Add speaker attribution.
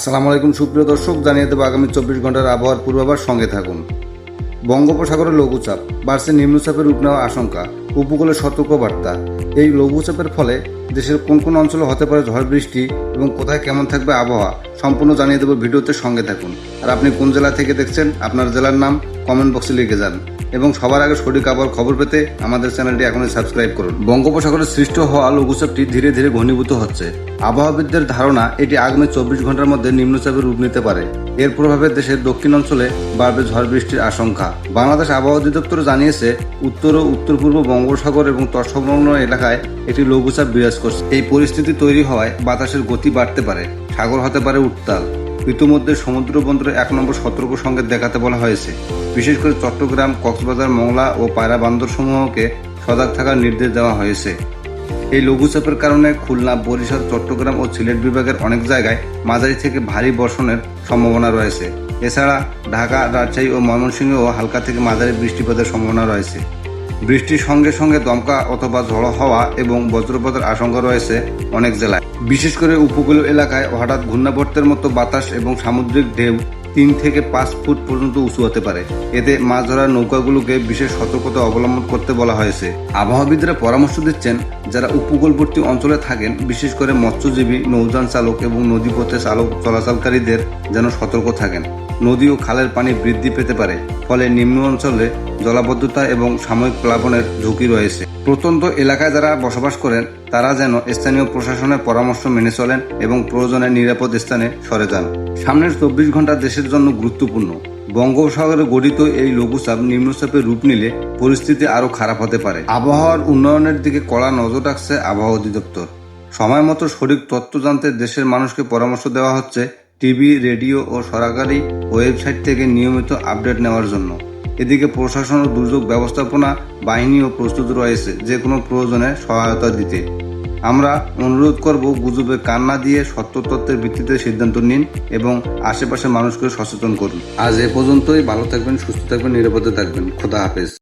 Speaker 1: আসসালামু আলাইকুম, সুপ্রিয় দর্শক, জানিয়ে দেবো আগামী চব্বিশ ঘণ্টার আবহাওয়ার পূর্বাভাস, সঙ্গে থাকুন। বঙ্গোপসাগরে লঘুচাপ বাড়ছে নিম্নচাপের রূপ নেওয়ার আশঙ্কা, উপকূলে সতর্ক বার্তা। এই লঘুচাপের ফলে দেশের কোন কোন অঞ্চলে হতে পারে ঝড় বৃষ্টি এবং কোথায় কেমন থাকবে আবহাওয়া, সম্পূর্ণ জানিয়ে দেবো ভিডিওতে সঙ্গে থাকুন। আর আপনি কোন জেলা থেকে দেখছেন, আপনার জেলার নাম কমেন্ট বক্সে লিখে যান। এবং সবার আগে সঠিক আবহাওয়ার খবর পেতে আমাদের চ্যানেলটি এখনই সাবস্ক্রাইব করুন। বঙ্গোপসাগরে সৃষ্ট হওয়া লঘুচাপটি ধীরে ধীরে ঘনীভূত হচ্ছে। আবহাওয়াবিদদের ধারণা, এটি আগামী চব্বিশ ঘণ্টার মধ্যে নিম্নচাপের রূপ নিতে পারে। এর প্রভাবে দেশের দক্ষিণ অঞ্চলে বাড়বে ঝড় বৃষ্টির আশঙ্কা। বাংলাদেশ আবহাওয়া অধিদপ্তর জানিয়েছে, উত্তর ও উত্তর পূর্ব বঙ্গোপসাগর এবং তৎসংলগ্ন এলাকায় একটি লঘুচাপ বিরাজ করছে। এই পরিস্থিতি তৈরি হওয়ায় বাতাসের গতি বাড়তে পারে। সাগর হতে পারে উত্তাল। ইতিমধ্যে সমুদ্র বন্দরে এক নম্বর সতর্ক সংকেত দেখাতে বলা হয়েছে। বিশেষ করে চট্টগ্রাম, কক্সবাজার, মংলা ও পায়রা বন্দর সমূহকে সজাগ থাকার নির্দেশ দেওয়া হয়েছে। এই লঘুচাপের কারণে খুলনা, বরিশাল, চট্টগ্রাম ও সিলেট বিভাগের অনেক জায়গায় মাঝারি থেকে ভারী বর্ষণের সম্ভাবনা রয়েছে। এছাড়া ঢাকা, রাজশাহী ও ময়মনসিংহেও হালকা থেকে মাঝারি বৃষ্টিপাতের সম্ভাবনা রয়েছে। বৃষ্টির সঙ্গে সঙ্গে দমকা অথবা ঝড়ো হওয়া এবং বজ্রপাতের আশঙ্কা রয়েছে অনেক জেলায়। বিশেষ করে উপকূলীয় এলাকায় হঠাৎ ঘূর্ণাবর্তের মতো বাতাস এবং সামুদ্রিক ঢেউ তিন থেকে পাঁচ ফুট পর্যন্ত উঁচু হতে পারে। এতে মাছ ধরার নৌকাগুলোকে বিশেষ সতর্কতা অবলম্বন করতে বলা হয়েছে। আবহাওয়াবিদরা পরামর্শ দিচ্ছেন, যারা উপকূলবর্তী অঞ্চলে থাকেন, বিশেষ করে মৎস্যজীবী, নৌযান চালক এবং নদীপথে চালক চলাচলকারীদের যেন সতর্ক থাকেন। নদী ও খালের পানি বৃদ্ধি পেতে পারে, ফলে নিম্ন অঞ্চলে জলাবদ্ধতা এবং সাময়িক প্লাবনের ঝুঁকি রয়েছে। প্রত্যন্ত এলাকায় যারা বসবাস করেন, তারা যেন স্থানীয় প্রশাসনের পরামর্শ মেনে চলেন এবং প্রয়োজনে নিরাপদ স্থানে সরে যান। সামনের চব্বিশ ঘণ্টা দেশের জন্য গুরুত্বপূর্ণ। বঙ্গোপসাগরে গঠিত এই লঘুচাপ নিম্নচাপের রূপ নিলে পরিস্থিতি আরও খারাপ হতে পারে। আবহাওয়ার উন্নয়নের দিকে কড়া নজর রাখছে আবহাওয়া অধিদপ্তর। সময় মতো সঠিক তথ্য জানতে দেশের মানুষকে পরামর্শ দেওয়া হচ্ছে টিভি, রেডিও ও সরকারি ওয়েবসাইট থেকে নিয়মিত আপডেট নেওয়ার জন্য। এদিকে প্রশাসন ও দুর্যোগ ব্যবস্থাপনা বাহিনীও প্রস্তুত রয়েছে যে কোনো প্রয়োজনে সহায়তা দিতে। আমরা অনুরোধ করব গুজবে কান্না দিয়ে সত্য তথ্যের ভিত্তিতে সিদ্ধান্ত নিন এবং আশেপাশের মানুষকে সচেতন করুন। আজ এ পর্যন্তই। ভালো থাকবেন, সুস্থ থাকবেন, নিরাপদে থাকবেন। খোদা হাফেজ।